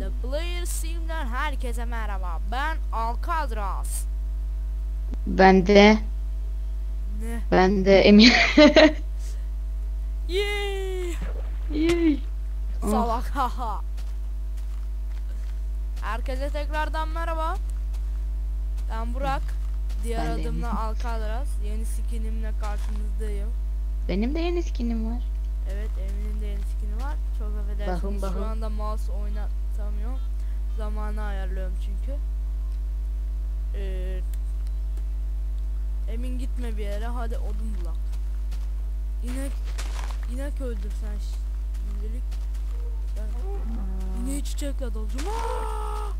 The Player Sim'den herkese merhaba. Ben Alcatraz. Ben de Ne? ben de emin. Yay! Yay. Ah. Salak haha. Herkese tekrardan merhaba. Ben Burak. Diğer Ben de adımla Emin. Alcatraz. Yeni skinimle karşınızdayım. Benim de yeni skinim var. Evet Emin'in de yeni skini var. Çok affedersiniz. Bakın, Şu bakın. anda mouse oynatamıyorum. Zamanı ayarlıyorum çünkü. Ee, Emin gitme bir yere. Hadi odun bulak. İnek inek öldür sen şimdilik. Ben ineği çiçekle dalacağım. Aa!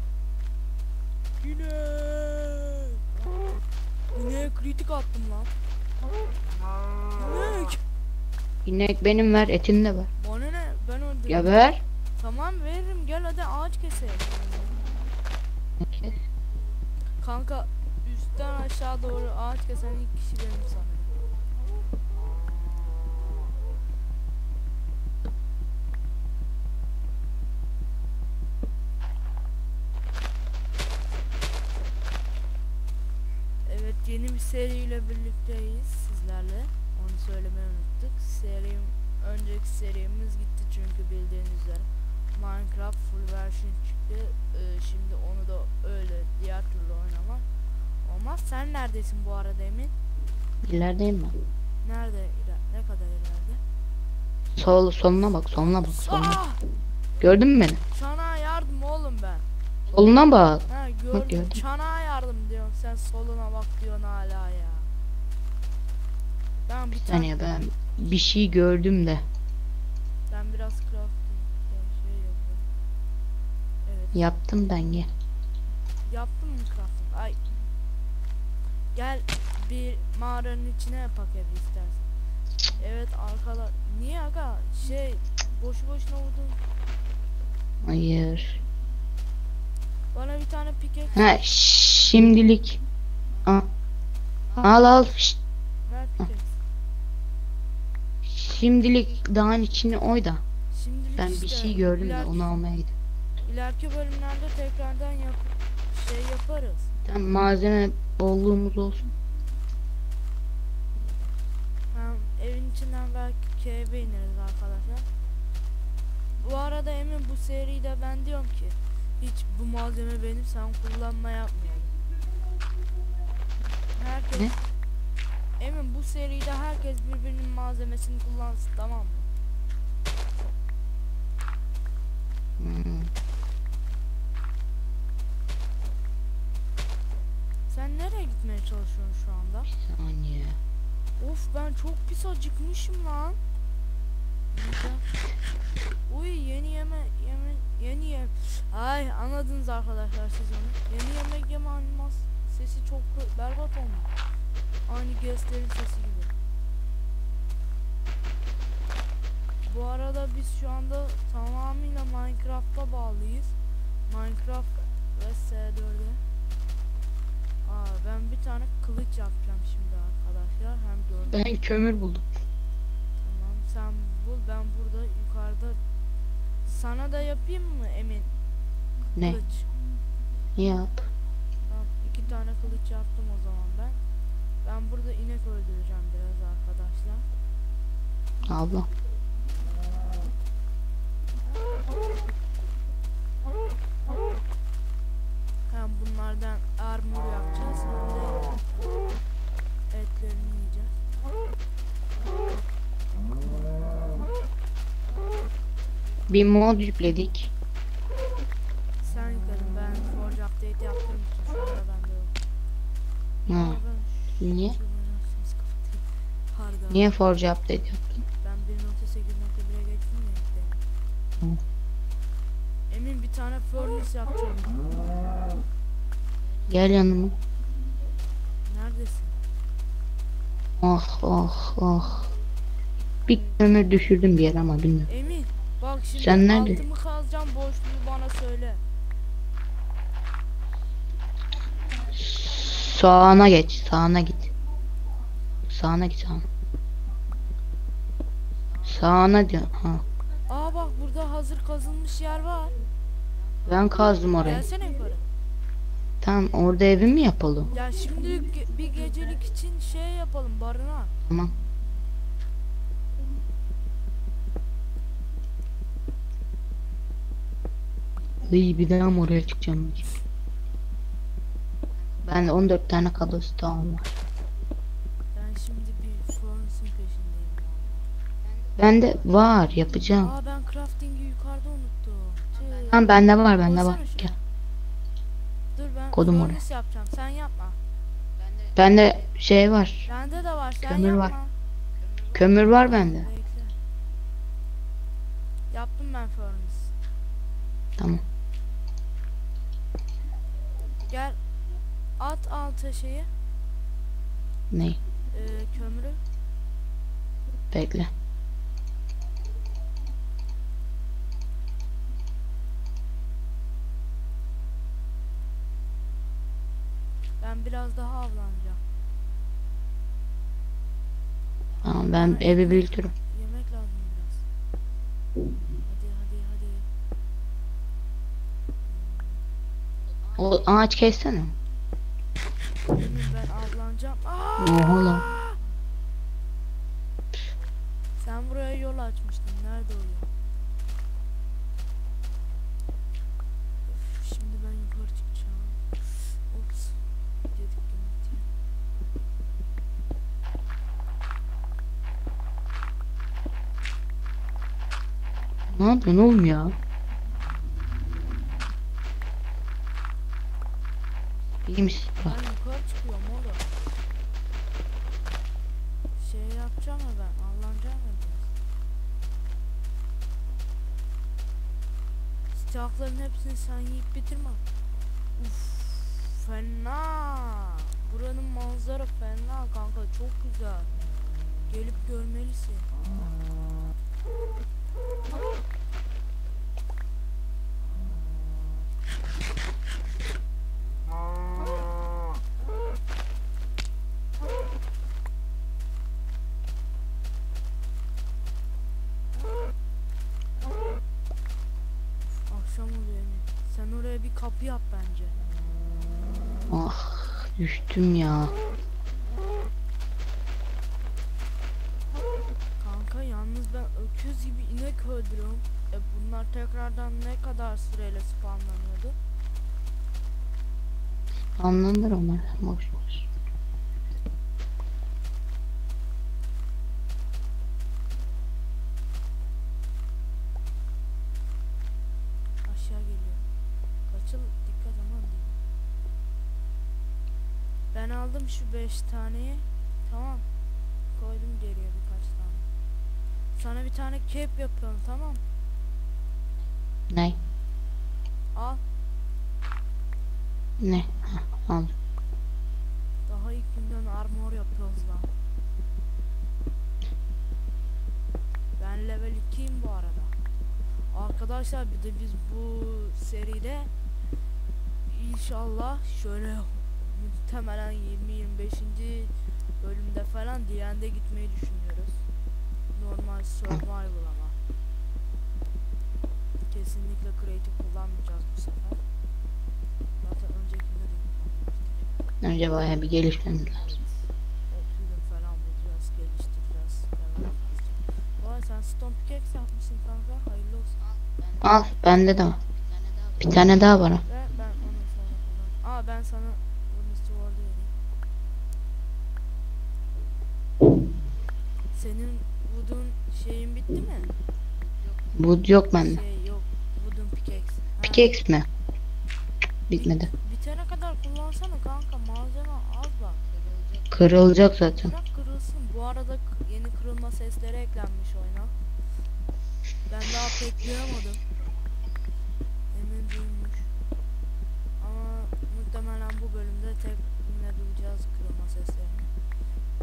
İnek. İneğe kritik attım lan. İnek. İnek benim ver, etim de var. Bana ne? Ben öldüm. Ya ver. Tamam veririm gel hadi ağaç keselim. Kanka üstten aşağı doğru ağaç kesen ilk kişi benim sanırım. Version çıktı. Ee, şimdi onu da öyle diğer türlü oynamak olmaz. Sen neredesin bu arada Emin? İlerideyim ben. Nerede? İler- ne kadar ileride? Sol, soluna bak, soluna bak, soluna. Aa! Gördün mü beni? Çanağa yardım oğlum ben. Soluna bak. Ha gördüm. gördüm. Çanağa yardım diyorum. Sen soluna bak diyorsun hala ya. Ben bir Bir tane saniye ben bir şey gördüm de. ben biraz crafting yani şey yapıyorum. Evet. Yaptım ben ye. Yaptın mı crafting? Ay. Gel bir mağaranın içine yapak evi istersen. Evet arkada. Niye aga? Şey boşu boşuna vurdun. Hayır. Bana bir tane pickaxe Ha şimdilik. Al. Al al. Ver pickaxe. Şimdilik dağın içine oy da. Şimdilik Ben işte bir şey gördüm de onu almaya gidiyorum. İleriki bölümlerde tekrardan yap şey yaparız. Tamam malzeme bolluğumuz olsun. Hem evin içinden belki cave'e ineriz arkadaşlar. Bu arada Emin bu seride ben diyorum ki hiç bu malzeme benim sen kullanma yapmayalım. Herkes Ne? Emin bu seride herkes birbirinin malzemesini kullansın tamam mı? Hmm. Sen nereye gitmeye çalışıyorsun şu anda? Bir saniye. Of ben çok pis acıkmışım lan. Uy yeni yeme yeme yeni yem. Ay anladınız arkadaşlar siz onu. Yeni yemek yeme animas sesi çok berbat olmuş. Aynı gösteri sesi gibi. Bu arada biz şu anda tamamıyla Minecraft'a bağlıyız. Minecraft ve S4'e. Aa ben bir tane kılıç yapacağım şimdi arkadaşlar. Hem gördüm. Ben kömür buldum. Tamam sen bul ben burada yukarıda sana da yapayım mı Emin? Ne? Kılıç. Yap. Tamam iki tane kılıç yaptım o zaman ben. Ben burada inek öldüreceğim biraz arkadaşlar. Allah. Hem bunlardan armor yapacağız hem de etlerini yiyeceğiz. Bir mod yükledik. Sen yükledin ben forge update yaptığım için şu anda bende yok. Ha. Ben Niye? Pardon. Niye forge update yaptın? Ben 1.8.1'e geçtim ya işte. Hı. Emin bir tane furnace yapacağım. Gel yanıma. Neredesin? Ah ah ah. Bir kömür düşürdüm bir yere ama bilmiyorum. Emin bak şimdi Sen nerede? altımı kazacağım boşluğu bana söyle. Sağına geç. Sağına git. Sağına git sağına. Sağına diyor. Ha. Aa bak burada hazır kazılmış yer var. Ben kazdım orayı. Gelsene yukarı. Tamam orada evi mi yapalım? Ya şimdi ge- bir gecelik için şey yapalım barınak. Tamam. İyi bir daha mı oraya çıkacağım? Ben 14 tane kabuston var. Ben şimdi bir furnace'ın peşindeyim valla. Bende var yapacağım. Aa ben crafting'i yukarıda unuttum. Tüh. Tamam bende var bende var. Gel. Kodum furnace yapacağım. Sen yapma. Bende şey var. Bende de var. Sen Kömür yapma. var. Kömür var bende. Yaptım ben furnace. Tamam. Gel. At alta şeyi. Ne? E, kömürü. Bekle. Ben biraz daha avlanacağım. Tamam ben evi büyütürüm. Yemek lazım biraz. Hadi hadi hadi. O ağaç kessene. Emir ben avlanacağım. Oha lan. Sen buraya yol açmıştın. Nerede o yol? Öf, şimdi ben yukarı çıkacağım. Ops. Dedik gümrütü. Ne yapıyorsun oğlum ya? İyi misin? Ben yukarı çıkıyorum oğlum. Şey yapacağım ya ben. Avlanacağım ya biraz. Silahların hepsini sen yiyip bitirme. Uf, fena. Buranın manzara fena kanka çok güzel. Gelip görmelisin. Akşam oluyor Emin. Sen oraya bir kapı yap bence. Ah düştüm ya. Kanka yalnız ben öküz gibi inek öldürüyorum. E bunlar tekrardan ne kadar süreyle spawnlanıyordu? Anlanır onlar. Boş aldım şu 5 taneyi. Tamam. Koydum geriye birkaç tane. Sana bir tane cape yapıyorum tamam. Ne? Al. Ne? Al. Daha ilk günden armor yapıyoruz lan. Ben level 2'yim bu arada. Arkadaşlar bir de biz bu seride inşallah şöyle muhtemelen 20-25. bölümde falan D&D gitmeyi düşünüyoruz. Normal survival ama. Kesinlikle creative kullanmayacağız bu sefer. Zaten öncekinde de kullanmıştık. Önce bayağı bir gelişmemiz lazım. Falan bulacağız, geliştireceğiz. Vay sen stone pickaxe yapmışsın kanka. Hayırlı olsun. Al bende de var. Bir tane daha var. Ve ben onu kullanırım. Aa ben sana Senin wood'un şeyin bitti mi? Bu yok bende. Şey yok. Wood'un pickaxe. Ha, Pickaxe mi? Bitmedi. Bitene kadar kullansana kanka. Malzeme az bak. Kırılacak zaten. Bırak kırılsın. Bu arada k- yeni kırılma sesleri eklenmiş oyuna. Ben daha pek duyamadım. Emin duymuş. Ama muhtemelen bu bölümde tek yine duyacağız kırılma seslerini.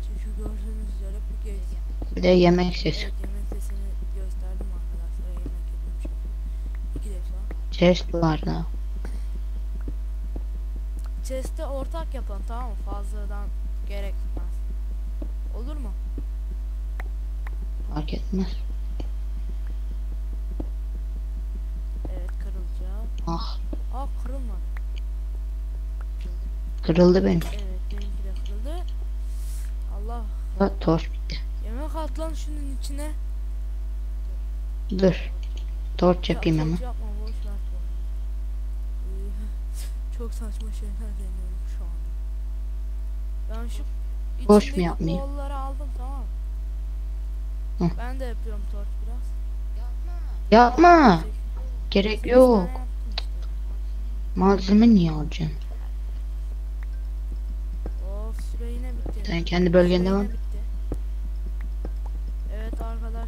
Çünkü gördüğünüz üzere Pickaxe. Bir de yemek sesi. Chest var da. Chest'e ortak yapalım tamam mı? Fazladan gerekmez. Olur mu? Fark etmez. Evet kırılacak. Ah Aa kırılmadı. kırıldı benim. Evet benimki de kırıldı. Allah Ha, yemek at lan şunun içine. Dur. Torç yapayım Ya, çok Yapma boş ver. Ee, çok saçma şeyler deniyorum şu an. Ben şu Boş mu yapmayayım? kolları aldım tamam. Hı. Ben de yapıyorum torç biraz. Yapma. Sekiz- Gerek sekiz yok. Malzeme niye alacaksın? Of süre yine bitti. Sen kendi bölgende var.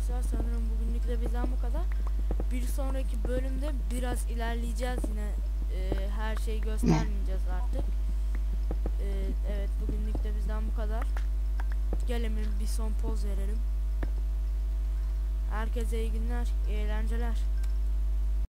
Arkadaşlar sanırım bugünlük de bizden bu kadar. Bir sonraki bölümde biraz ilerleyeceğiz yine. Ee, her şeyi göstermeyeceğiz artık. Ee, evet bugünlük de bizden bu kadar. Gelelim bir son poz verelim. Herkese iyi günler, iyi eğlenceler.